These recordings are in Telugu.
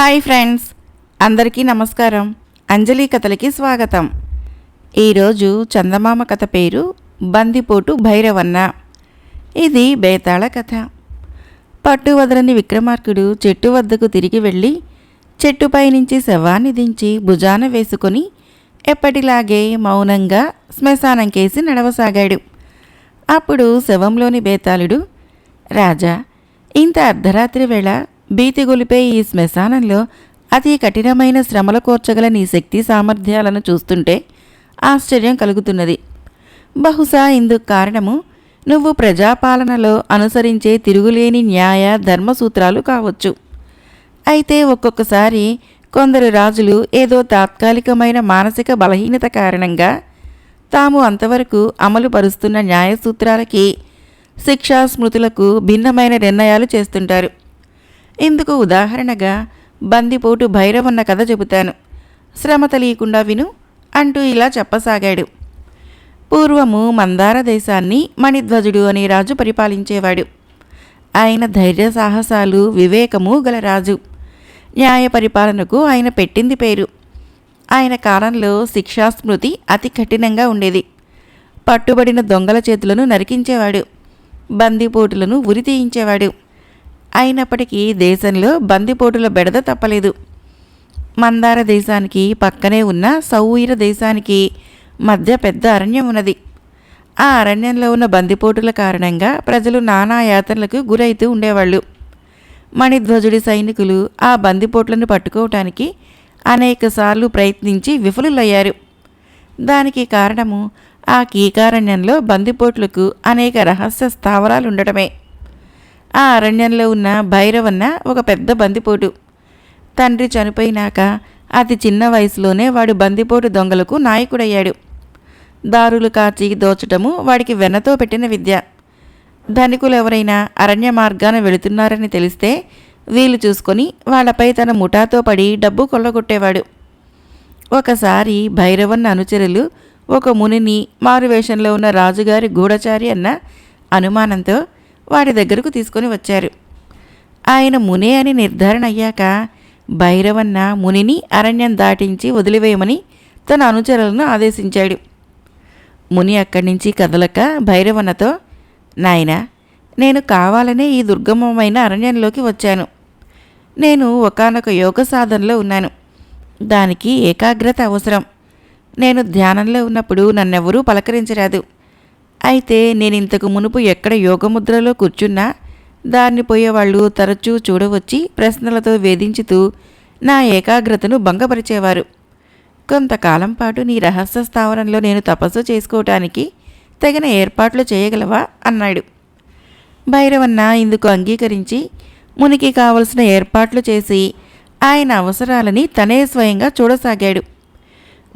హాయ్ ఫ్రెండ్స్ అందరికీ నమస్కారం. అంజలి కథలకి స్వాగతం. ఈరోజు చందమామ కథ పేరు బందిపోటు భైరవన్న. ఇది బేతాళ కథ. పట్టు వదలని విక్రమార్కుడు చెట్టు వద్దకు తిరిగి వెళ్ళి చెట్టుపై నుంచి శవాన్ని దించి భుజాన వేసుకొని ఎప్పటిలాగే మౌనంగా శ్మశానం కేసి నడవసాగాడు. అప్పుడు శవంలోని బేతాళుడు రాజా ఇంత అర్ధరాత్రి వేళ భీతి ఈ శ్మశానంలో అతి కఠినమైన శ్రమల కోర్చగల నీ శక్తి సామర్థ్యాలను చూస్తుంటే ఆశ్చర్యం కలుగుతున్నది. బహుశా ఇందుకు కారణము నువ్వు ప్రజాపాలనలో అనుసరించే తిరుగులేని న్యాయ ధర్మసూత్రాలు కావచ్చు. అయితే ఒక్కొక్కసారి కొందరు రాజులు ఏదో తాత్కాలికమైన మానసిక బలహీనత కారణంగా తాము అంతవరకు అమలు పరుస్తున్న న్యాయ సూత్రాలకి శిక్షా స్మృతులకు భిన్నమైన నిర్ణయాలు చేస్తుంటారు. ఇందుకు ఉదాహరణగా బందిపోటు భైరవన్న కథ చెబుతాను. శ్రమ తెలియకుండా విను అంటూ ఇలా చెప్పసాగాడు. పూర్వము మందార దేశాన్ని మణిధ్వజుడు అనే రాజు పరిపాలించేవాడు. ఆయన ధైర్య సాహసాలు వివేకము గల రాజు. న్యాయ పరిపాలనకు ఆయన పెట్టింది పేరు. ఆయన కాలంలో శిక్షాస్మృతి అతి కఠినంగా ఉండేది. పట్టుబడిన దొంగల చేతులను నరికించేవాడు. బందిపోటులను ఉరి తీయించేవాడు. అయినప్పటికీ దేశంలో బందిపోటుల బెడద తప్పలేదు. మందార దేశానికి పక్కనే ఉన్న సౌయిర దేశానికి మధ్య పెద్ద అరణ్యం ఉన్నది. ఆ అరణ్యంలో ఉన్న బందిపోటుల కారణంగా ప్రజలు నానా యాతనలకు గురైతూ ఉండేవాళ్ళు. మణిధ్వజుడి సైనికులు ఆ బందిపోట్లను పట్టుకోవటానికి అనేకసార్లు ప్రయత్నించి విఫలులయ్యారు. దానికి కారణము ఆ కీకారణ్యంలో బందిపోట్లకు అనేక రహస్య స్థావరాలు ఉండటమే ఆ అరణ్యంలో ఉన్న భైరవన్న ఒక పెద్ద బందిపోటు. తండ్రి చనిపోయినాక అతి చిన్న వయసులోనే వాడు బందిపోటు దొంగలకు నాయకుడయ్యాడు. దారులు కాచి దోచటము వాడికి వెన్నతో పెట్టిన విద్య. ధనికులు ఎవరైనా అరణ్య మార్గాన వెళుతున్నారని తెలిస్తే వీలు చూసుకొని వాళ్ళపై తన ముఠాతో పడి డబ్బు కొల్లగొట్టేవాడు. ఒకసారి భైరవన్న అనుచరులు ఒక మునిని మారువేషంలో ఉన్న రాజుగారి గూఢచారి అన్న అనుమానంతో వాడి దగ్గరకు తీసుకొని వచ్చారు. ఆయన మునే అని నిర్ధారణ అయ్యాక భైరవన్న మునిని అరణ్యం దాటించి వదిలివేయమని తన అనుచరులను ఆదేశించాడు. ముని అక్కడి నుంచి కదలక భైరవన్నతో నాయనా నేను కావాలనే ఈ దుర్గమమైన అరణ్యంలోకి వచ్చాను. నేను ఒకానొక యోగ సాధనలో ఉన్నాను. దానికి ఏకాగ్రత అవసరం. నేను ధ్యానంలో ఉన్నప్పుడు నన్నెవరూ పలకరించరాదు. అయితే నేను ఇంతకు మునుపు ఎక్కడ యోగముద్రలో కూర్చున్నా దారిని పోయేవాళ్ళు తరచూ చూడవచ్చి ప్రశ్నలతో వేధించుతూ నా ఏకాగ్రతను భంగపరిచేవారు. కొంతకాలం పాటు నీ రహస్య స్థావరంలో నేను తపస్సు చేసుకోవటానికి తగిన ఏర్పాట్లు చేయగలవా? అన్నాడు. భైరవన్న ఇందుకు అంగీకరించి మునికి కావలసిన ఏర్పాట్లు చేసి ఆయన అవసరాలని తనే స్వయంగా చూడసాగాడు.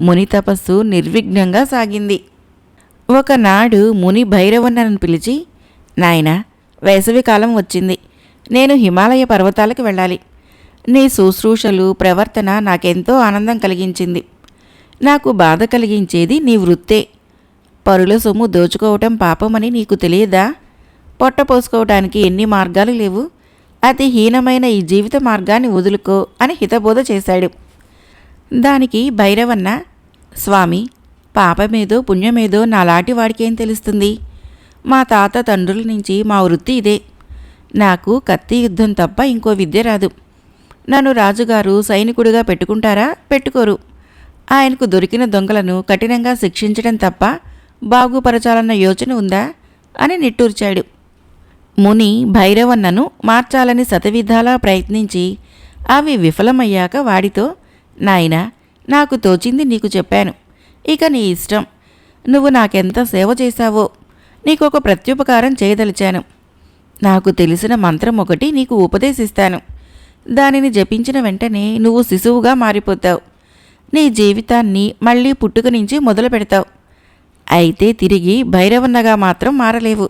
ముని తపస్సు నిర్విఘ్నంగా సాగింది. ఒకనాడు ముని భైరవన్నను పిలిచి నాయనా వేసవికాలం వచ్చింది. నేను హిమాలయ పర్వతాలకు వెళ్ళాలి. నీ శుశ్రూషలు ప్రవర్తన నాకెంతో ఆనందం కలిగించింది. నాకు బాధ కలిగించేది నీ వృత్తే. పరుల సొమ్ము దోచుకోవటం పాపమని నీకు తెలియదా? పొట్ట పోసుకోవటానికి ఎన్ని మార్గాలు లేవు? అతి హీనమైన ఈ జీవిత మార్గాన్ని వదులుకో అని హితబోధ చేశాడు. దానికి భైరవన్న స్వామి పాపమేదో పుణ్యమేదో నాలాంటి వాడికేం తెలుస్తుంది? మా తాత తండ్రుల నుంచి మా వృత్తి ఇదే. నాకు కత్తి యుద్ధం తప్ప ఇంకో విద్య రాదు. నన్ను రాజుగారు సైనికుడిగా పెట్టుకుంటారా? పెట్టుకోరు. ఆయనకు దొరికిన దొంగలను కఠినంగా శిక్షించడం తప్ప బాగుపరచాలన్న యోచన ఉందా? అని నిట్టూర్చాడు. ముని భైరవన్నను మార్చాలని శతవిధాలా ప్రయత్నించి అవి విఫలమయ్యాక వాడితో నాయనా నాకు తోచింది నీకు చెప్పాను. ఇక నీ ఇష్టం. నువ్వు నాకెంత సేవ చేశావో నీకు ఒక ప్రత్యుపకారం చేయదలిచాను. నాకు తెలిసిన మంత్రం ఒకటి నీకు ఉపదేశిస్తాను. దానిని జపించిన వెంటనే నువ్వు శిశువుగా మారిపోతావు. నీ జీవితాన్ని మళ్ళీ పుట్టుక నుంచి మొదలు పెడతావు. అయితే తిరిగి భైరవన్నగా మాత్రం మారలేవు.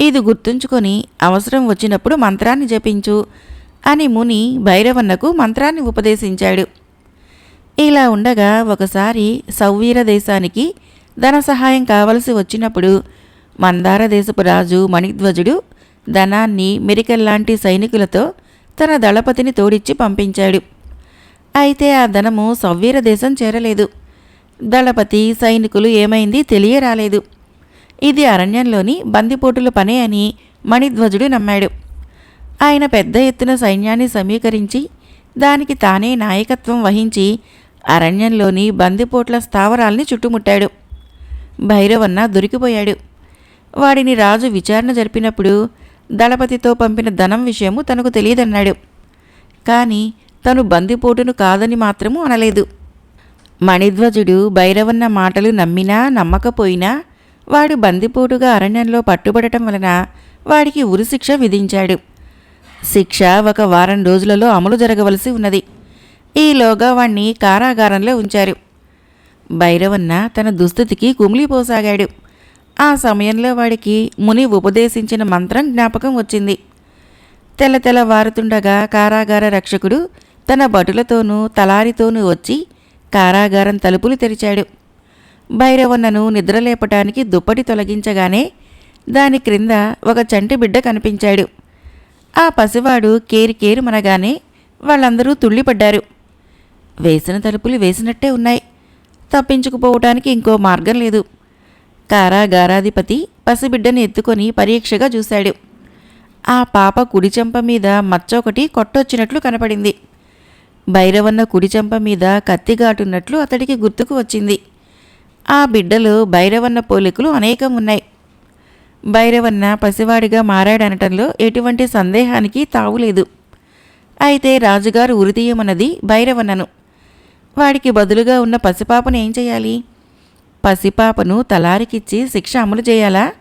ఇది గుర్తుంచుకొని అవసరం వచ్చినప్పుడు మంత్రాన్ని జపించు అని ముని భైరవన్నకు మంత్రాన్ని ఉపదేశించాడు. ఇలా ఉండగా ఒకసారి సౌవీర దేశానికి ధన సహాయం కావలసి వచ్చినప్పుడు మందార దేశపు రాజు మణిధ్వజుడు ధనాన్ని మెరికల్లాంటి సైనికులతో తన దళపతిని తోడిచ్చి పంపించాడు. అయితే ఆ ధనము సవ్వీర దేశం చేరలేదు. దళపతి సైనికులు ఏమైంది తెలియరాలేదు. ఇది అరణ్యంలోని బందిపోటుల పనే అని మణిధ్వజుడు నమ్మాడు. ఆయన పెద్ద ఎత్తున సైన్యాన్ని సమీకరించి దానికి తానే నాయకత్వం వహించి అరణ్యంలోని బందిపోట్ల స్థావరాల్ని చుట్టుముట్టాడు. భైరవన్న దొరికిపోయాడు. వాడిని రాజు విచారణ జరిపినప్పుడు దళపతితో పంపిన ధనం విషయము తనకు తెలియదన్నాడు. కానీ తను బందిపోటును కాదని మాత్రము అనలేదు. మణిధ్వజుడు భైరవన్న మాటలు నమ్మినా నమ్మకపోయినా వాడు బందిపోటుగా అరణ్యంలో పట్టుబడటం వలన వాడికి ఉరిశిక్ష విధించాడు. శిక్ష ఒక వారం రోజులలో అమలు జరగవలసి ఉన్నది. ఈలోగా వాణ్ణి కారాగారంలో ఉంచారు. భైరవన్న తన దుస్థితికి కుమిలిపోసాగాడు. ఆ సమయంలో వాడికి ముని ఉపదేశించిన మంత్రం జ్ఞాపకం వచ్చింది. తెల్ల తెల్ల వారుతుండగా కారాగార రక్షకుడు తన భటులతోనూ తలారితోనూ వచ్చి కారాగారం తలుపులు తెరిచాడు. భైరవన్నను నిద్రలేపటానికి దుప్పటి తొలగించగానే దాని క్రింద ఒక చంటి బిడ్డ కనిపించాడు. ఆ పసివాడు కేరి కేరు మనగానే వాళ్ళందరూ తుళ్ళిపడ్డారు. వేసిన తలుపులు వేసినట్టే ఉన్నాయి. తప్పించుకుపోవటానికి ఇంకో మార్గం లేదు. కారాగారాధిపతి పసిబిడ్డని ఎత్తుకొని పరీక్షగా చూశాడు. ఆ పాప కుడి చెంప మీద మచ్చ ఒకటి కొట్టొచ్చినట్లు కనపడింది. భైరవన్న కుడి చెంప మీద కత్తిగాటున్నట్లు అతడికి గుర్తుకు వచ్చింది. ఆ బిడ్డలో భైరవన్న పోలికలు అనేకం ఉన్నాయి. భైరవన్న పసివాడిగా మారాడనటంలో ఎటువంటి సందేహానికి తావులేదు. అయితే రాజుగారు ఉరితీయమన్నది భైరవన్నను. వాడికి బదులుగా ఉన్న పసిపాపను ఏం చేయాలి? పసిపాపను తలారికిచ్చి శిక్ష అమలు చేయాలా?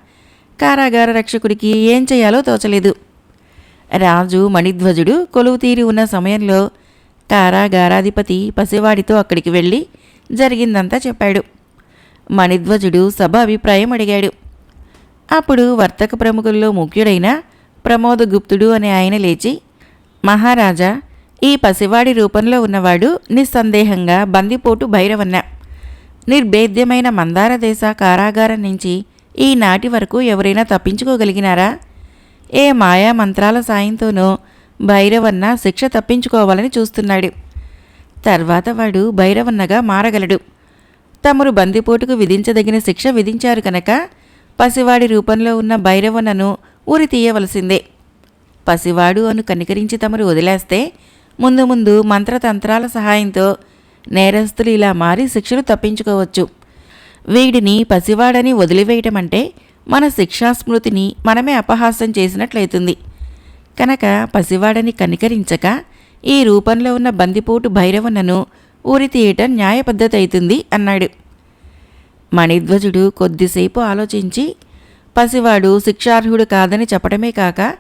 కారాగార రక్షకుడికి ఏం చేయాలో తోచలేదు. రాజు మణిధ్వజుడు కొలువు తీరి ఉన్న సమయంలో కారాగారాధిపతి పసివాడితో అక్కడికి వెళ్ళి జరిగిందంతా చెప్పాడు. మణిధ్వజుడు సభ అభిప్రాయం అడిగాడు. అప్పుడు వర్తక ప్రముఖుల్లో ముఖ్యుడైన ప్రమోదగుప్తుడు అనే ఆయన లేచి మహారాజా ఈ పసివాడి రూపంలో ఉన్నవాడు నిస్సందేహంగా బందిపోటు భైరవన్న. నిర్భేద్యమైన మందార దేశ కారాగారం నుంచి ఈనాటి వరకు ఎవరైనా తప్పించుకోగలిగినారా? ఏ మాయా మంత్రాల సాయంతోనో భైరవన్న శిక్ష తప్పించుకోవాలని చూస్తున్నాడు. తర్వాత వాడు భైరవన్నగా మారగలడు. తమరు బందిపోటుకు విధించదగిన శిక్ష విధించారు కనుక పసివాడి రూపంలో ఉన్న భైరవన్నను ఊరి తీయవలసిందే. పసివాడు అను కనికరించి తమరు వదిలేస్తే ముందు ముందు మంత్రతంత్రాల సహాయంతో నేరస్తులు ఇలా మారి శిక్షలు తప్పించుకోవచ్చు. వీడిని పసివాడని వదిలివేయటం అంటే మన శిక్షాస్మృతిని మనమే అపహాస్యం చేసినట్లయితుంది. కనుక పసివాడని కనికరించక ఈ రూపంలో ఉన్న బందిపోటు భైరవనను ఊరి తీయటం న్యాయ పద్ధతి అవుతుంది అన్నాడు. మణిధ్వజుడు కొద్దిసేపు ఆలోచించి పసివాడు శిక్షార్హుడు కాదని చెప్పడమే కాక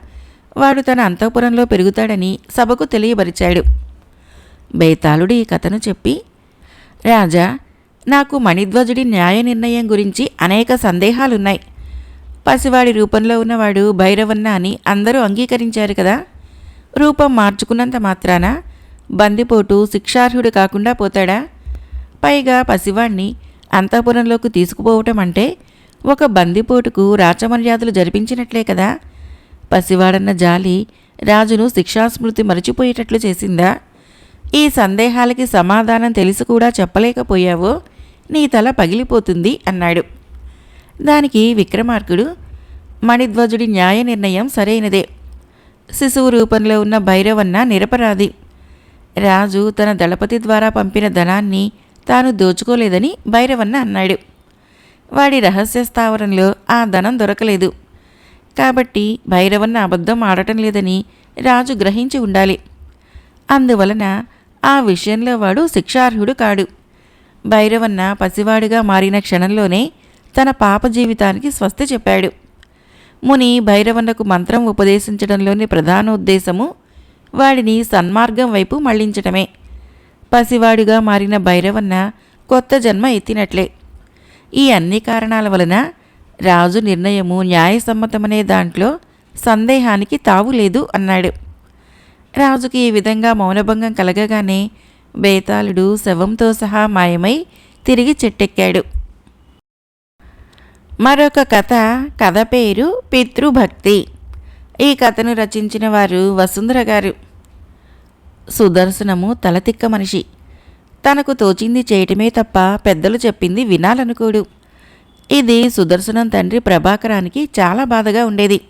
వాడు తన అంతఃపురంలో పెరుగుతాడని సభకు తెలియబరిచాడు. బేతాళుడు ఈ కథను చెప్పి రాజా నాకు మణిధ్వజుడి న్యాయ నిర్ణయం గురించి అనేక సందేహాలున్నాయి. పసివాడి రూపంలో ఉన్నవాడు భైరవన్న అని అందరూ అంగీకరించారు కదా. రూపం మార్చుకున్నంత మాత్రాన బందిపోటు శిక్షార్హుడు కాకుండా పోతాడా? పైగా పసివాణ్ణి అంతఃపురంలోకి తీసుకుపోవటం అంటే ఒక బందిపోటుకు రాచమర్యాదలు జరిపించినట్లే కదా. పసివాడన్న జాలి రాజును శిక్షాస్మృతి మరచిపోయేటట్లు చేసిందా? ఈ సందేహాలకి సమాధానం తెలిసి కూడా చెప్పలేకపోయావో నీ తల పగిలిపోతుంది అన్నాడు. దానికి విక్రమార్కుడు మణిధ్వజుడి న్యాయ నిర్ణయం సరైనదే. శిశువు రూపంలో ఉన్న భైరవన్న నిరపరాధి. రాజు తన దళపతి ద్వారా పంపిన ధనాన్ని తాను దోచుకోలేదని భైరవన్న అన్నాడు. వాడి రహస్య స్థావరంలో ఆ ధనం దొరకలేదు. కాబట్టి భైరవన్న అబద్ధం ఆడటం లేదని రాజు గ్రహించి ఉండాలి. అందువలన ఆ విషయంలో వాడు శిక్షార్హుడు కాడు. భైరవన్న పసివాడిగా మారిన క్షణంలోనే తన పాప జీవితానికి స్వస్తి చెప్పాడు. ముని భైరవన్నకు మంత్రం ఉపదేశించడంలోని ప్రధాన ఉద్దేశము వాడిని సన్మార్గం వైపు మళ్ళించటమే. పసివాడిగా మారిన భైరవన్న కొత్త జన్మ ఎత్తినట్లే. ఈ అన్ని కారణాల వలన రాజు నిర్ణయము న్యాయసమ్మతమనే దాంట్లో సందేహానికి తావు లేదు అన్నాడు. రాజుకి ఈ విధంగా మౌనభంగం కలగగానే బేతాళుడు శవంతో సహా మాయమై తిరిగి చెట్టెక్కాడు. మరొక కథ కథ పేరు పితృభక్తి. ఈ కథను రచించిన వారు వసుంధర గారు. సుదర్శనము తలతిక్క మనిషి. తనకు తోచింది చేయటమే తప్ప పెద్దలు చెప్పింది వినాలనుకోడు. ఇది సుదర్శనం తండ్రి ప్రభాకరానికి చాలా బాధగా ఉండేది.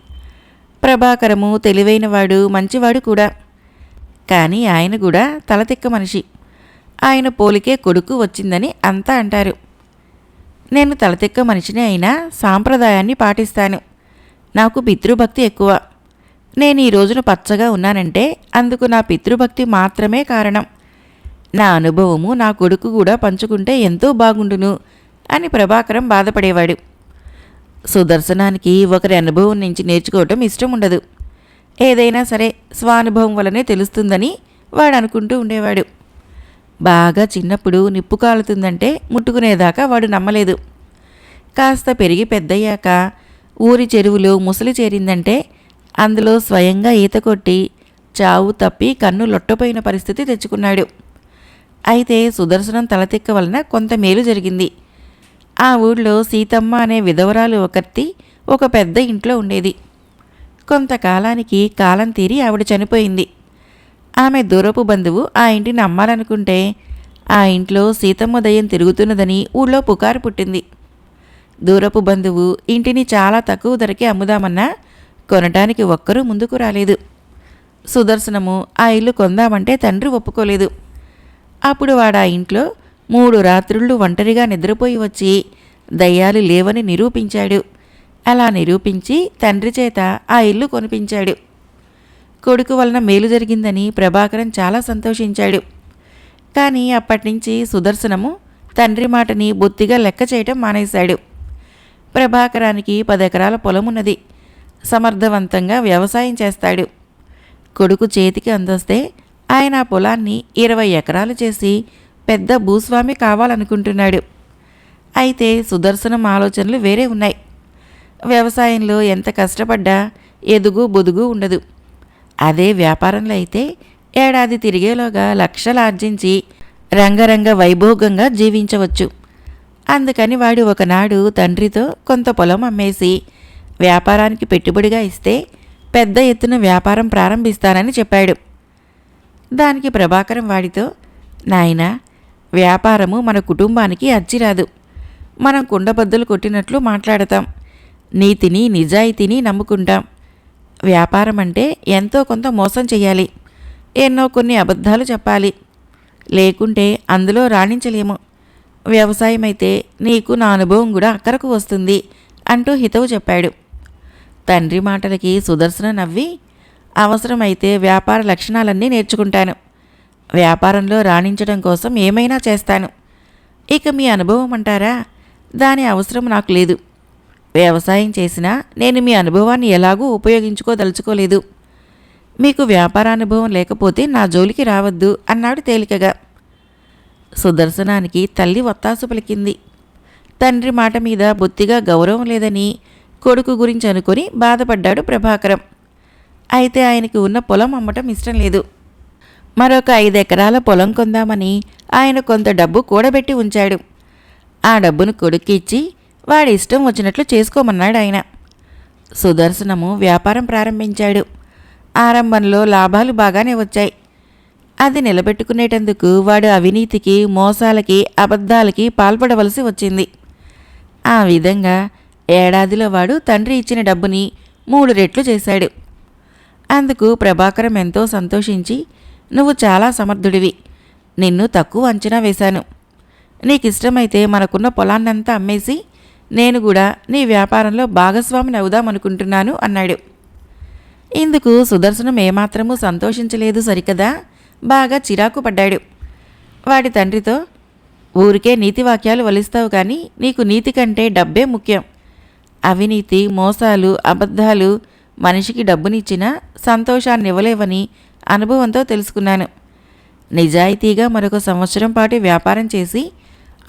ప్రభాకరము తెలివైనవాడు మంచివాడు కూడా. కానీ ఆయన కూడా తలతిక్క మనిషి. ఆయన పోలికే కొడుకు వచ్చిందని అంతా అంటారు. నేను తలతిక్క మనిషిని అయినా సాంప్రదాయాన్ని పాటిస్తాను. నాకు పితృభక్తి ఎక్కువ. నేను ఈ రోజున పచ్చగా ఉన్నానంటే అందుకు నా పితృభక్తి మాత్రమే కారణం. నా అనుభవము నా కొడుకు కూడా పంచుకుంటే ఎంతో బాగుండును. అని ప్రభాకరం బాధపడేవాడు. సుదర్శనానికి ఒకరి అనుభవం నుంచి నేర్చుకోవటం ఇష్టం ఉండదు. ఏదైనా సరే స్వానుభవం వలనే తెలుస్తుందని వాడు అనుకుంటూ ఉండేవాడు. బాగా చిన్నప్పుడు నిప్పు కాలుతుందంటే ముట్టుకునేదాకా వాడు నమ్మలేదు. కాస్త పెరిగి పెద్దయ్యాక ఊరి చెరువులో ముసలి చేరిందంటే అందులో స్వయంగా ఈత కొట్టి చావు తప్పి కన్ను లొట్టపోయిన పరిస్థితి తెచ్చుకున్నాడు. అయితే సుదర్శనం తలతిక్క వలన కొంత మేలు జరిగింది. ఆ ఊళ్ళో సీతమ్మ అనే విధవరాలు ఒకర్తి ఒక పెద్ద ఇంట్లో ఉండేది. కొంతకాలానికి కాలం తీరి ఆవిడ చనిపోయింది. ఆమె దూరపు బంధువు ఆ ఇంటిని అమ్మాలనుకుంటే ఆ ఇంట్లో సీతమ్మ దయ్యం తిరుగుతున్నదని ఊళ్ళో పుకారు పుట్టింది. దూరపు బంధువు ఇంటిని చాలా తక్కువ ధరకే అమ్ముదామన్నా కొనటానికి ఒక్కరూ ముందుకు రాలేదు. సుదర్శనము ఆ ఇల్లు కొందామంటే తండ్రి ఒప్పుకోలేదు. అప్పుడు వాడు ఆ ఇంట్లో మూడు రాత్రుళ్ళు ఒంటరిగా నిద్రపోయి వచ్చి దయ్యాలు లేవని నిరూపించాడు. అలా నిరూపించి తండ్రి చేత ఆ ఇల్లు కొనిపించాడు. కొడుకు వలన మేలు జరిగిందని ప్రభాకరం చాలా సంతోషించాడు. కానీ అప్పటినుంచి సుదర్శనము తండ్రి మాటని బొత్తిగా లెక్క చేయటం మానేశాడు. ప్రభాకరానికి పదెకరాల పొలమున్నది. సమర్థవంతంగా వ్యవసాయం చేస్తాడు. కొడుకు చేతికి అందొస్తే ఆయన ఆ పొలాన్ని ఇరవై ఎకరాలు చేసి పెద్ద భూస్వామి కావాలనుకుంటున్నాడు. అయితే సుదర్శనం ఆలోచనలు వేరే ఉన్నాయి. వ్యవసాయంలో ఎంత కష్టపడ్డా ఎదుగు బొదుగు ఉండదు. అదే వ్యాపారంలో అయితే ఏడాది తిరిగేలోగా లక్షలు ఆర్జించి రంగరంగ వైభోగంగా జీవించవచ్చు. అందుకని వాడు ఒకనాడు తండ్రితో కొంత పొలం అమ్మేసి వ్యాపారానికి పెట్టుబడిగా ఇస్తే పెద్ద ఎత్తున వ్యాపారం ప్రారంభిస్తానని చెప్పాడు. దానికి ప్రభాకరం వాడితో నాయనా వ్యాపారము మన కుటుంబానికి అచ్చిరాదు. మనం కుండబద్దలు కొట్టినట్లు మాట్లాడతాం. నీతిని నిజాయితీని నమ్ముకుంటాం. వ్యాపారం అంటే ఎంతో కొంత మోసం చేయాలి ఎన్నో కొన్ని అబద్ధాలు చెప్పాలి. లేకుంటే అందులో రాణించలేము. వ్యవసాయం అయితే నీకు నా అనుభవం కూడా అక్కరకు వస్తుంది అంటూ హితవు చెప్పాడు. తండ్రి మాటలకి సుదర్శన నవ్వి అవసరమైతే వ్యాపార లక్షణాలన్నీ నేర్చుకుంటాను. వ్యాపారంలో రాణించడం కోసం ఏమైనా చేస్తాను. ఇక మీ అనుభవం అంటారా? దాని అవసరం నాకు లేదు. వ్యవసాయం చేసినా నేను మీ అనుభవాన్ని ఎలాగూ ఉపయోగించుకోదలుచుకోలేదు. మీకు వ్యాపారానుభవం లేకపోతే నా జోలికి రావద్దు అన్నాడు తేలికగా. సుదర్శనానికి తల్లి వత్తాసు పలికింది. తండ్రి మాట మీద బొత్తిగా గౌరవం లేదని కొడుకు గురించి అనుకొని బాధపడ్డాడు ప్రభాకరం. అయితే ఆయనకి ఉన్న పొలం అమ్మటం ఇష్టం లేదు. మరొక ఐదు ఎకరాల పొలం కొందామని ఆయన కొంత డబ్బు కూడబెట్టి ఉంచాడు. ఆ డబ్బును కొడుక్కి ఇచ్చి వాడి ఇష్టం వచ్చినట్లు చేసుకోమన్నాడు ఆయన. సుదర్శనము వ్యాపారం ప్రారంభించాడు. ఆరంభంలో లాభాలు బాగానే వచ్చాయి. అది నిలబెట్టుకునేటందుకు వాడు అవినీతికి మోసాలకి అబద్ధాలకి పాల్పడవలసి వచ్చింది. ఆ విధంగా ఏడాదిలో వాడు తండ్రి ఇచ్చిన డబ్బుని మూడు రెట్లు చేశాడు. అందుకు ప్రభాకరం ఎంతో సంతోషించి నువ్వు చాలా సమర్థుడివి. నిన్ను తక్కువ అంచనా వేశాను. నీకిష్టమైతే మనకున్న పొలాన్నంతా అమ్మేసి నేను కూడా నీ వ్యాపారంలో భాగస్వామిని అవుదామనుకుంటున్నాను అన్నాడు. ఇందుకు సుదర్శనం ఏమాత్రమూ సంతోషించలేదు సరికదా? బాగా చిరాకు పడ్డాడు. వాడి తండ్రితో ఊరికే నీతి వాక్యాలు వలిస్తావు కానీ నీకు నీతి కంటే డబ్బే ముఖ్యం. అవినీతి మోసాలు అబద్ధాలు మనిషికి డబ్బునిచ్చినా సంతోషాన్ని ఇవ్వలేవని అనుభవంతో తెలుసుకున్నాను. నిజాయితీగా మరొక సంవత్సరం పాటు వ్యాపారం చేసి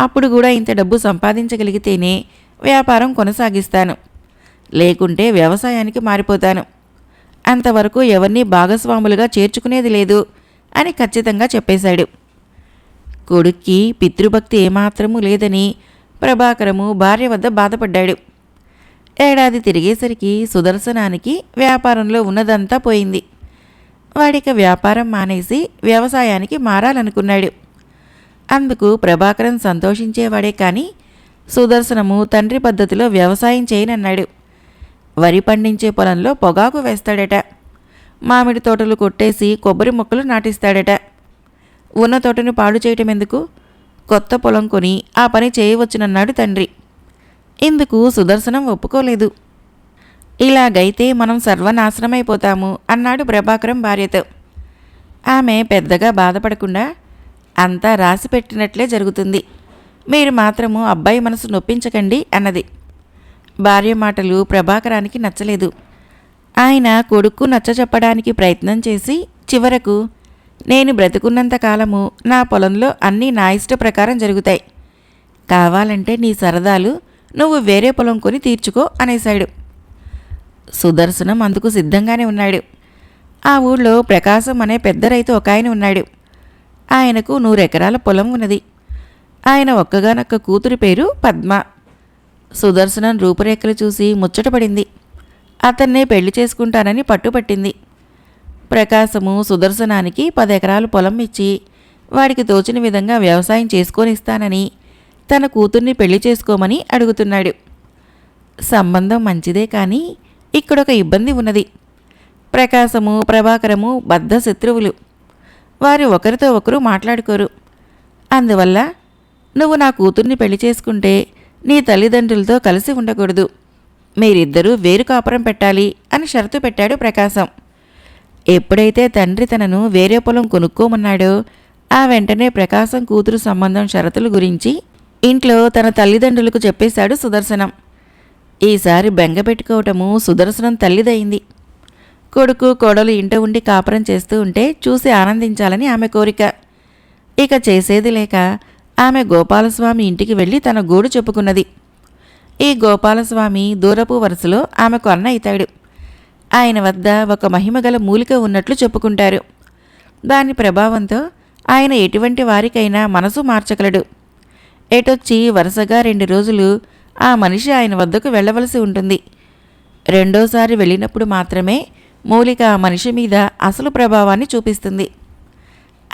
అప్పుడు కూడా ఇంత డబ్బు సంపాదించగలిగితేనే వ్యాపారం కొనసాగిస్తాను. లేకుంటే వ్యవసాయానికి మారిపోతాను. అంతవరకు ఎవరిని భాగస్వాములుగా చేర్చుకునేది లేదు అని ఖచ్చితంగా చెప్పేశాడు. కొడుక్కి పితృభక్తి ఏమాత్రమూ లేదని ప్రభాకరము భార్య వద్ద బాధపడ్డాడు. ఏడాది తిరిగేసరికి సుదర్శనానికి వ్యాపారంలో ఉన్నదంతా పోయింది. వాడిక వ్యాపారం మానేసి వ్యవసాయానికి మారాలనుకున్నాడు. అందుకు ప్రభాకరన్ సంతోషించేవాడే కానీ సుదర్శనము తండ్రి పద్ధతిలో వ్యవసాయం చేయనన్నాడు. వరి పండించే పొలంలో పొగాకు వేస్తాడట. మామిడి తోటలు కొట్టేసి కొబ్బరి మొక్కలు నాటిస్తాడట. ఉన్న తోటను పాడు చేయటం ఎందుకు కొత్త పొలం కొని ఆ పని చేయవచ్చునన్నాడు తండ్రి. ఇందుకు సుదర్శనం ఒప్పుకోలేదు. ఇలాగైతే మనం సర్వనాశనమైపోతాము అన్నాడు ప్రభాకరం భార్యతో. ఆమె పెద్దగా బాధపడకుండా అంతా రాసి పెట్టినట్లే జరుగుతుంది. మీరు మాత్రము అబ్బాయి మనసు నొప్పించకండి అన్నది. భార్య మాటలు ప్రభాకరానికి నచ్చలేదు. ఆయన కొడుకు నచ్చచెప్పడానికి ప్రయత్నం చేసి చివరకు నేను బ్రతుకున్నంత కాలము నా పొలంలో అన్నీ నా ఇష్ట ప్రకారం జరుగుతాయి. కావాలంటే నీ సరదాలు నువ్వు వేరే పొలం కొని తీర్చుకో అనేశాడు. సుదర్శనం అందుకు సిద్ధంగానే ఉన్నాడు. ఆ ఊళ్ళో ప్రకాశం అనే పెద్ద రైతు ఒక ఆయన ఉన్నాడు. ఆయనకు నూరెకరాల పొలం ఉన్నది. ఆయన ఒక్కగానొక్క కూతురి పేరు పద్మ. సుదర్శనం రూపురేఖలు చూసి ముచ్చటపడింది. అతన్నే పెళ్ళి చేసుకుంటానని పట్టుపట్టింది. ప్రకాశము సుదర్శనానికి పదెకరాలు ఎకరాలు పొలం ఇచ్చి వాడికి తోచిన విధంగా వ్యవసాయం చేసుకొనిస్తానని తన కూతుర్ని పెళ్ళి చేసుకోమని అడుగుతున్నాడు. సంబంధం మంచిదే కానీ ఇక్కడొక ఇబ్బంది ఉన్నది. ప్రకాశము ప్రభాకరము బద్ధ శత్రువులు. వారు ఒకరితో ఒకరు మాట్లాడుకోరు. అందువల్ల నువ్వు నా కూతుర్ని పెళ్ళి చేసుకుంటే నీ తల్లిదండ్రులతో కలిసి ఉండకూడదు. మీరిద్దరూ వేరు కాపురం పెట్టాలి అని షరతు పెట్టాడు ప్రకాశం. ఎప్పుడైతే తండ్రి తనను వేరే పొలం కొనుక్కోమన్నాడో ఆ వెంటనే ప్రకాశం కూతురు సంబంధం షరతుల గురించి ఇంట్లో తన తల్లిదండ్రులకు చెప్పేశాడు సుదర్శనం. ఈసారి బెంగ పెట్టుకోవటము సుదర్శనం తల్లిదయింది కొడుకు కోడలు ఇంట ఉండి కాపురం చేస్తూ ఉంటే చూసి ఆనందించాలని ఆమె కోరిక. ఇక చేసేది లేక ఆమె గోపాలస్వామి ఇంటికి వెళ్ళి తన గోడు చెప్పుకున్నది. ఈ గోపాలస్వామి దూరపు వరుసలో ఆమెకు అన్న అవుతాడు ఆయన వద్ద ఒక మహిమగల మూలిక ఉన్నట్లు చెప్పుకుంటారు. దాని ప్రభావంతో ఆయన ఎటువంటి వారికైనా మనసు మార్చగలడు. ఎటొచ్చి వరుసగా రెండు రోజులు ఆ మనిషి ఆయన వద్దకు వెళ్ళవలసి ఉంటుంది. రెండోసారి వెళ్ళినప్పుడు మాత్రమే మూలిక ఆ మనిషి మీద అసలు ప్రభావాన్ని చూపిస్తుంది.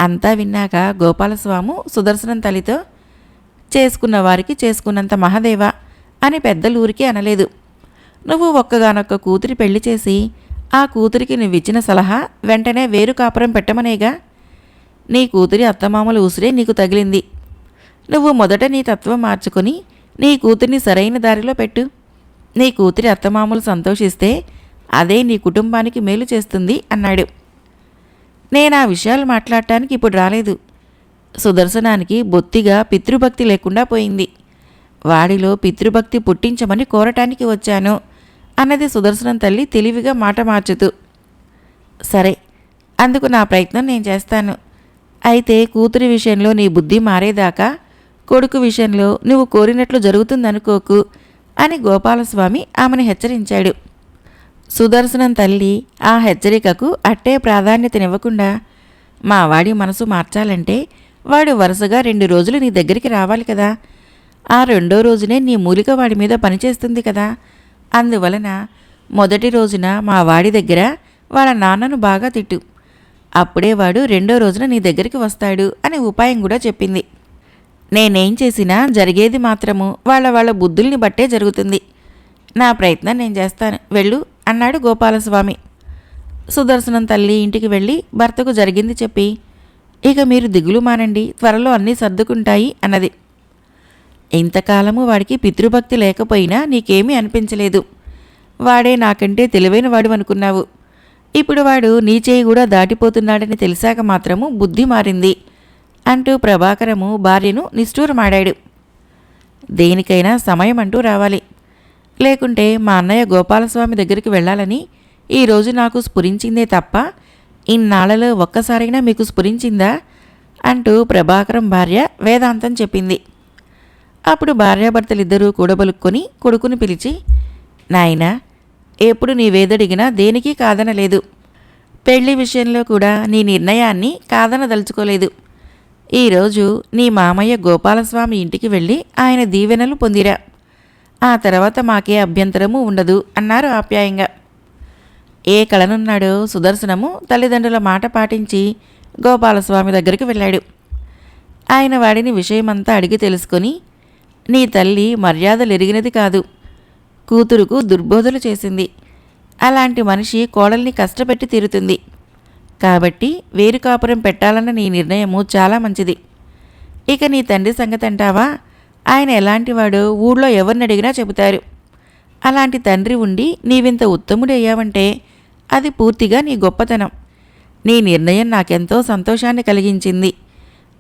అంతా విన్నాక గోపాలస్వాము సుదర్శనం తల్లితో చేసుకున్న వారికి చేసుకున్నంత మహదేవ అని పెద్దలూరికి అనలేదు. నువ్వు ఒక్కగానొక్క కూతురి పెళ్ళి చేసి ఆ కూతురికి నువ్విచ్చిన సలహా వెంటనే వేరు కాపురం పెట్టమనేగా? నీ కూతురి అత్తమామల ఉసిరే నీకు తగిలింది. నువ్వు మొదట నీ తత్వం మార్చుకొని నీ కూతుర్ని సరైన దారిలో పెట్టు. నీ కూతురి అత్తమామలు సంతోషిస్తే అదే నీ కుటుంబానికి మేలు చేస్తుంది అన్నాడు. నేను ఆ విషయాలు మాట్లాడటానికి ఇప్పుడు రాలేదు. సుదర్శనానికి బొత్తిగా పితృభక్తి లేకుండా పోయింది. వాడిలో పితృభక్తి పుట్టించమని కోరటానికి వచ్చాను అన్నది సుదర్శనం తల్లి తెలివిగా మాట మార్చుతూ. సరే అందుకు నా ప్రయత్నం నేను చేస్తాను. అయితే కూతురి విషయంలో నీ బుద్ధి మారేదాకా కొడుకు విషయంలో నువ్వు కోరినట్లు జరుగుతుందనుకోకు అని గోపాలస్వామి ఆమెను హెచ్చరించాడు. సుదర్శనం తల్లి ఆ హెచ్చరికకు అట్టే ప్రాధాన్యతనివ్వకుండా మా వాడి మనసు మార్చాలంటే వాడు వరుసగా రెండు రోజులు నీ దగ్గరికి రావాలి కదా. ఆ రెండో రోజునే నీ మూలిక వాడి మీద పనిచేస్తుంది కదా. అందువలన మొదటి రోజున మా వాడి దగ్గర వాళ్ళ నాన్నను బాగా తిట్టు. అప్పుడే వాడు రెండో రోజున నీ దగ్గరికి వస్తాడు అనే ఉపాయం కూడా చెప్పింది. నేనేం చేసినా జరిగేది మాత్రము. వాళ్ళ వాళ్ళ బుద్ధుల్ని బట్టే జరుగుతుంది. నా ప్రయత్నం నేను చేస్తాను. వెళ్ళు అన్నాడు గోపాలస్వామి. సుదర్శనం తల్లి ఇంటికి వెళ్ళి భర్తకు జరిగింది చెప్పి ఇక మీరు దిగులు మానండి. త్వరలో అన్నీ సర్దుకుంటాయి అన్నది. ఇంతకాలము వాడికి పితృభక్తి లేకపోయినా నీకేమీ అనిపించలేదు. వాడే నాకంటే తెలివైన వాడు అనుకున్నావు. ఇప్పుడు వాడు నీ చేయి కూడా దాటిపోతున్నాడని తెలిసాక మాత్రము బుద్ధి మారింది. అంటూ ప్రభాకరము భార్యను నిష్ఠూరమాడాడు. దేనికైనా సమయం అంటూ రావాలి. లేకుంటే మా అన్నయ్య గోపాలస్వామి దగ్గరికి వెళ్ళాలని ఈరోజు నాకు స్ఫురించిందే తప్ప ఇన్నాళ్ళలో ఒక్కసారైనా మీకు స్ఫురించిందా? అంటూ ప్రభాకరం భార్య వేదాంతం చెప్పింది. అప్పుడు భార్యాభర్తలిద్దరూ కూడబలుక్కొని కొడుకుని పిలిచి నాయనా ఎప్పుడు నీ వేదడిగినా దేనికి కాదనలేదు. పెళ్ళి విషయంలో కూడా నీ నిర్ణయాన్ని కాదనదలుచుకోలేదు. ఈరోజు నీ మామయ్య గోపాలస్వామి ఇంటికి వెళ్ళి ఆయన దీవెనలు పొందిరా. ఆ తర్వాత మాకే అభ్యంతరము ఉండదు అన్నారు ఆప్యాయంగా. ఏ కళనున్నాడో సుదర్శనము తల్లిదండ్రుల మాట పాటించి గోపాలస్వామి దగ్గరికి వెళ్ళాడు. ఆయన వాడిని విషయమంతా అడిగి తెలుసుకొని నీ తల్లి మర్యాదలెరిగినది కాదు కూతురుకు దుర్బోధలు చేసింది. అలాంటి మనిషి కోడల్ని కష్టపెట్టి తీరుతుంది. కాబట్టి వేరు కాపురం పెట్టాలన్న నీ నిర్ణయము చాలా మంచిది. ఇక నీ తండ్రి సంగతి అంటావా? ఆయన ఎలాంటివాడు? ఊళ్ళో ఎవరిని అడిగినా చెబుతారు. అలాంటి తండ్రి ఉండి నీవింత ఉత్తముడయ్యావంటే అది పూర్తిగా నీ గొప్పతనం. నీ నిర్ణయం నాకెంతో సంతోషాన్ని కలిగించింది.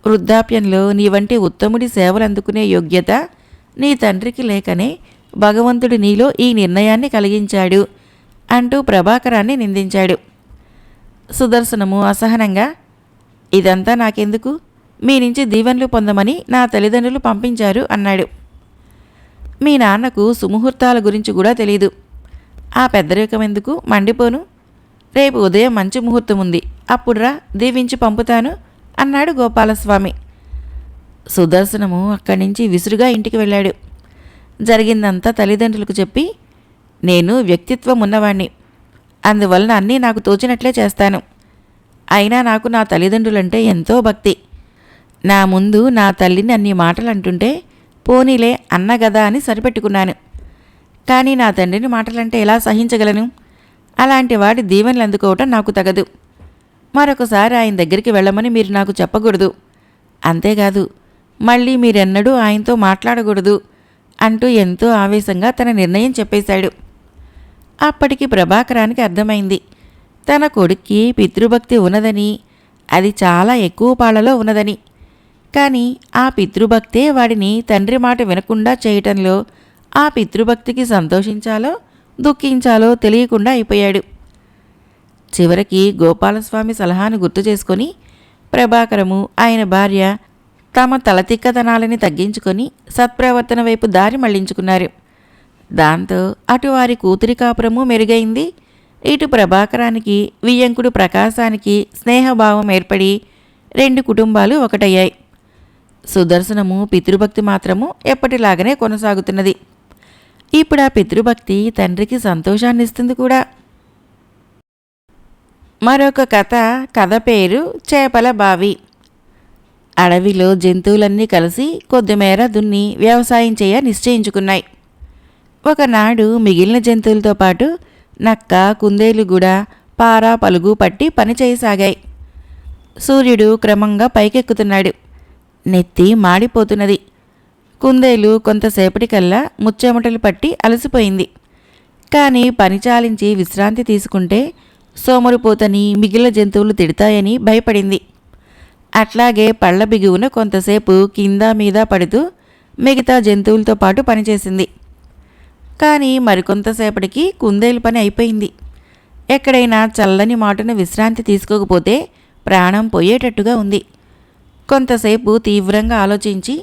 వృద్ధాప్యంలో నీ వంటి ఉత్తముడి సేవలు అందుకునే యోగ్యత నీ తండ్రికి లేకనే భగవంతుడు నీలో ఈ నిర్ణయాన్ని కలిగించాడు అంటూ ప్రభాకరాన్ని నిందించాడు. సుదర్శనము అసహనంగా ఇదంతా నాకెందుకు? మీ నుంచి దీవెనలు పొందమని నా తల్లిదండ్రులు పంపించారు అన్నాడు. మీ నాన్నకు సుముహూర్తాల గురించి కూడా తెలియదు ఆ పెద్దరికం ఎందుకు? మండిపోను. రేపు ఉదయం మంచి ముహూర్తం ఉంది అప్పుడురా దీవించి పంపుతాను అన్నాడు గోపాలస్వామి. సుదర్శనము అక్కడి నుంచి విసురుగా ఇంటికి వెళ్ళాడు. జరిగిందంతా తల్లిదండ్రులకు చెప్పి నేను వ్యక్తిత్వం ఉన్నవాణ్ణి అందువలన అన్నీ నాకు తోచినట్లే చేస్తాను. అయినా నాకు నా తల్లిదండ్రులంటే ఎంతో భక్తి. నా ముందు నా తల్లిని అన్ని మాటలు అంటుంటే పోనీలే అన్న గదా అని సరిపెట్టుకున్నాను. కానీ నా తండ్రిని మాటలంటే ఎలా సహించగలను? అలాంటి వాడి దీవెనలు అందుకోవటం నాకు తగదు. మరొకసారి ఆయన దగ్గరికి వెళ్ళమని మీరు నాకు చెప్పకూడదు. అంతేకాదు మళ్ళీ మీరెన్నడూ ఆయనతో మాట్లాడకూడదు అంటూ ఎంతో ఆవేశంగా తన నిర్ణయం చెప్పేశాడు. అప్పటికి ప్రభాకరానికి అర్థమైంది. తన కొడుక్కి పితృభక్తి ఉన్నదని అది చాలా ఎక్కువ పాళ్ళలో ఉన్నదని. కానీ ఆ పితృభక్తే వాడిని తండ్రి మాట వినకుండా చేయటంలో ఆ పితృభక్తికి సంతోషించాలో దుఃఖించాలో తెలియకుండా అయిపోయాడు. చివరికి గోపాలస్వామి సలహాను గుర్తు చేసుకొని ప్రభాకరము ఆయన భార్య తమ తలతిక్కతనాలని తగ్గించుకొని సత్ప్రవర్తన వైపు దారి మళ్ళించుకున్నారు. దాంతో అటు వారి కూతురి కాపురము మెరుగైంది. ఇటు ప్రభాకరానికి వియ్యంకుడు ప్రకాశానికి స్నేహభావం ఏర్పడి రెండు కుటుంబాలు ఒకటయ్యాయి. సుదర్శనము పితృభక్తి మాత్రము ఎప్పటిలాగనే కొనసాగుతున్నది. ఇప్పుడు ఆ పితృభక్తి తండ్రికి సంతోషాన్నిస్తుంది కూడా. మరొక కథ కథ పేరు చేపల బావి. అడవిలో జంతువులన్నీ కలిసి కొద్దిమేర దున్ని వ్యవసాయం చేయ నిశ్చయించుకున్నాయి. ఒకనాడు మిగిలిన జంతువులతో పాటు నక్క కుందేలు కూడా పార పలుగు పట్టి పనిచేయసాగాయి సూర్యుడు క్రమంగా పైకెక్కుతున్నాడు. నెత్తి మాడిపోతున్నది. కుందేలు కొంతసేపటికల్లా ముచ్చెమటలు పట్టి అలసిపోయింది. కానీ పని చాలించి విశ్రాంతి తీసుకుంటే సోమరిపోతని మిగిలిన జంతువులు తిడతాయని భయపడింది. అట్లాగే పళ్ళ బిగువున కొంతసేపు కింద మీద పడుతూ మిగతా జంతువులతో పాటు పనిచేసింది. కానీ మరికొంతసేపటికి కుందేలు పని అయిపోయింది. ఎక్కడైనా చల్లని మాటను విశ్రాంతి తీసుకోకపోతే ప్రాణం పోయేటట్టుగా ఉంది. కొంతసేపు తీవ్రంగా ఆలోచించి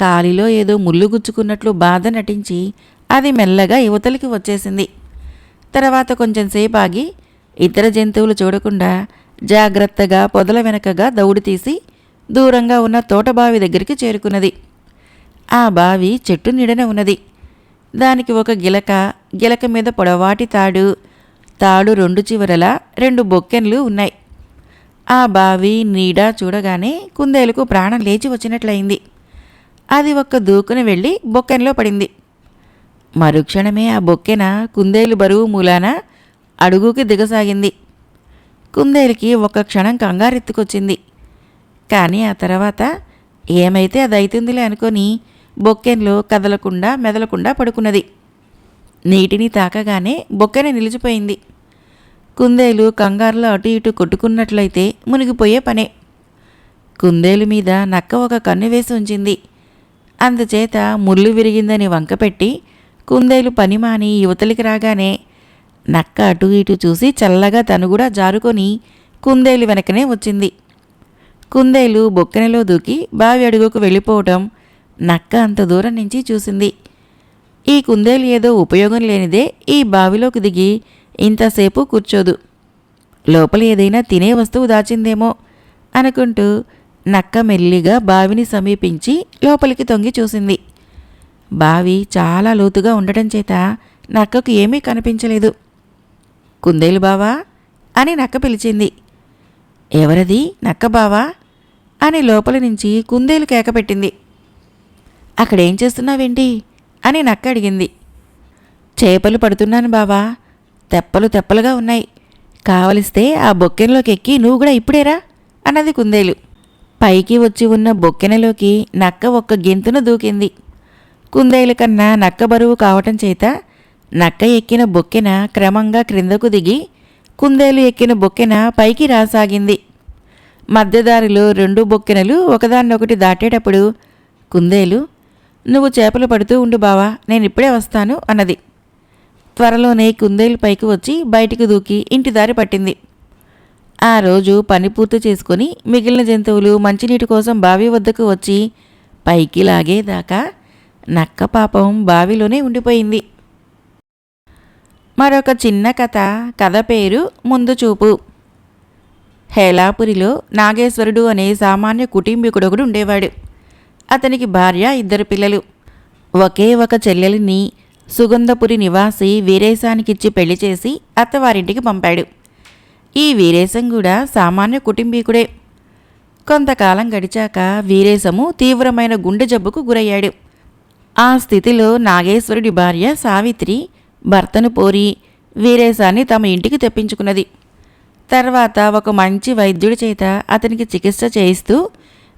కాలిలో ఏదో ముళ్ళు గుచ్చుకున్నట్లు బాధ నటించి అది మెల్లగా యువతలకి వచ్చేసింది. తర్వాత కొంచెం సేపు ఆగి ఇతర జంతువులు చూడకుండా జాగ్రత్తగా పొదల వెనకగా దౌడు తీసి దూరంగా ఉన్న తోటబావి దగ్గరికి చేరుకున్నది. ఆ బావి చెట్టు నీడన ఉన్నది. దానికి ఒక గిలక గిలక మీద పొడవాటి తాడు తాడు రెండు చివరల రెండు బొక్కెన్లు ఉన్నాయి. ఆ బావి నీడ చూడగానే కుందేలుకు ప్రాణం లేచి వచ్చినట్లయింది. అది ఒక్క దూకున వెళ్ళి బొక్కెన్లో పడింది. మరుక్షణమే ఆ బొక్కెన కుందేలు బరువు మూలాన అడుగుకి దిగసాగింది. కుందేలుకి ఒక క్షణం కంగారెత్తుకొచ్చింది. కానీ ఆ తర్వాత ఏమైతే అది అవుతుందిలే అనుకొని బొక్కెన్లో కదలకుండా మెదలకుండా పడుకున్నది. నీటిని తాకగానే బొక్కెన నిలిచిపోయింది. కుందేలు కంగారులో అటు ఇటు కొట్టుకున్నట్లయితే మునిగిపోయే పనే. కుందేలు మీద నక్క ఒక కన్ను వేసి ఉంచింది. అందుచేత ముళ్ళు విరిగిందని వంకపెట్టి కుందేలు పని మాని యువతలికి రాగానే నక్క అటు ఇటు చూసి చల్లగా తను కూడా జారుకొని కుందేలు వెనకనే వచ్చింది. కుందేలు బొక్కెనలో దూకి బావి అడుగుకు వెళ్ళిపోవటం నక్క అంత దూరం నుంచి చూసింది. ఈ కుందేలు ఏదో ఉపయోగం లేనిదే ఈ బావిలోకి దిగి ఇంతసేపు కూర్చోదు. లోపల ఏదైనా తినే వస్తువు దాచిందేమో అనుకుంటూ నక్క మెల్లిగా బావిని సమీపించి లోపలికి తొంగి చూసింది. బావి చాలా లోతుగా ఉండటం చేత నక్కకు ఏమీ కనిపించలేదు. కుందేలు బావా? అని నక్క పిలిచింది. ఎవరది? నక్క బావా? అని లోపల నుంచి కుందేలు కేకపెట్టింది అక్కడేం చేస్తున్నావేంటి? అని నక్క అడిగింది చేపలు పడుతున్నాను బావా. తెప్పలు తెప్పలుగా ఉన్నాయి. కావలిస్తే ఆ బొక్కెనలోకి ఎక్కి నువ్వు కూడా ఇప్పుడేరా అన్నది కుందేలు. పైకి వచ్చి ఉన్న బొక్కెనలోకి నక్క ఒక్క గెంతున దూకింది. కుందేలు కన్నా నక్క బరువు కావటం చేత నక్క ఎక్కిన బొక్కెన క్రమంగా క్రిందకు దిగి కుందేలు ఎక్కిన బొక్కెన పైకి రాసాగింది. మధ్యదారిలో రెండు బొక్కెనలు ఒకదాన్నొకటి దాటేటప్పుడు కుందేలు నువ్వు చేపలు పడుతూ ఉండు బావా నేను ఇప్పుడే వస్తాను అన్నది. త్వరలోనే కుందేలు పైకి వచ్చి బయటికి దూకి ఇంటి దారి పట్టింది. ఆ రోజు పని పూర్తి చేసుకుని మిగిలిన జంతువులు మంచినీటి కోసం బావి వద్దకు వచ్చి పైకి లాగేదాకా నక్క పాపం బావిలోనే ఉండిపోయింది. మరొక చిన్న కథ కథ పేరు ముందు చూపు. హేలాపురిలో నాగేశ్వరుడు అనే సామాన్య కుటుంబీకుడొకడు ఉండేవాడు. అతనికి భార్య ఇద్దరు పిల్లలు. ఒకే ఒక చెల్లెలిని సుగంధపురి నివాసి వీరేశానికిచ్చి పెళ్ళి చేసి అత్తవారింటికి పంపాడు. ఈ వీరేశం కూడా సామాన్య కుటుంబీకుడే. కొంతకాలం గడిచాక వీరేశము తీవ్రమైన గుండె జబ్బుకు గురయ్యాడు. ఆ స్థితిలో నాగేశ్వరుడి భార్య సావిత్రి భర్తను పోరి వీరేశాన్ని తమ ఇంటికి తెప్పించుకున్నది. తర్వాత ఒక మంచి వైద్యుడి చేత అతనికి చికిత్స చేయిస్తూ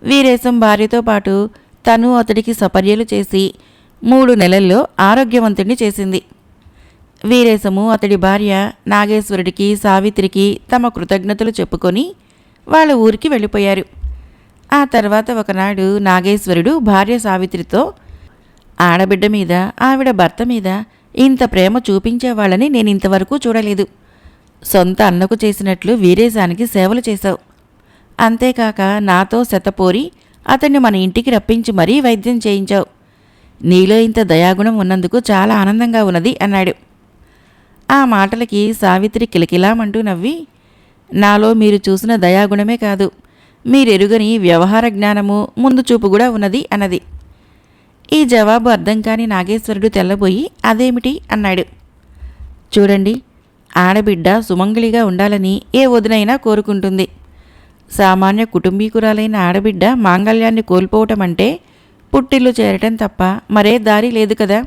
వీరేశం భార్యతో పాటు తను అతడికి సపర్యలు చేసి మూడు నెలల్లో ఆరోగ్యవంతుడిని చేసింది. వీరేశము అతడి భార్య నాగేశ్వరుడికి సావిత్రికి తమ కృతజ్ఞతలు చెప్పుకొని వాళ్ళ ఊరికి వెళ్ళిపోయారు. ఆ తర్వాత ఒకనాడు నాగేశ్వరుడు భార్య సావిత్రితో ఆడబిడ్డ మీద ఆవిడ భర్త మీద ఇంత ప్రేమ చూపించేవాళ్ళని నేను ఇంతవరకు చూడలేదు. సొంత అన్నకు చేసినట్లు వీరేశానికి సేవలు చేశావు. అంతేకాక నాతో శతపోరి అతన్ని మన ఇంటికి రప్పించి మరీ వైద్యం చేయించావు. నీలో ఇంత దయాగుణం ఉన్నందుకు చాలా ఆనందంగా ఉన్నది అన్నాడు. ఆ మాటలకి సావిత్రి కిలకిలామంటూ నవ్వి నాలో మీరు చూసిన దయాగుణమే కాదు మీరెరుగని వ్యవహార జ్ఞానము ముందు చూపు కూడా ఉన్నది అన్నది. ఈ జవాబు అర్థం కాని నాగేశ్వరుడు తెల్లబోయి అదేమిటి? అన్నాడు. చూడండి ఆడబిడ్డ సుమంగళిగా ఉండాలని ఏ వదినైనా కోరుకుంటుంది. సామాన్య కుటుంబీకురాలైన ఆడబిడ్డ మాంగళ్యాన్ని కోల్పోవటం అంటే పుట్టిల్లు చేరటం తప్ప మరే దారి లేదు కదా.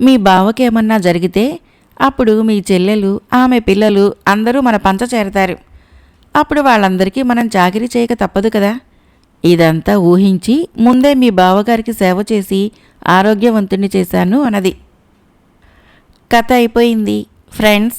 మీ బావకేమన్నా జరిగితే అప్పుడు మీ చెల్లెలు ఆమె పిల్లలు అందరూ మన పంచ చేరతారు. అప్పుడు వాళ్ళందరికీ మనం చాకరీ చేయక తప్పదు కదా. ఇదంతా ఊహించి ముందే మీ బావగారికి సేవ చేసి ఆరోగ్యవంతుణ్ణి చేశాను అన్నది. కథ అయిపోయింది. ఫ్రెండ్స్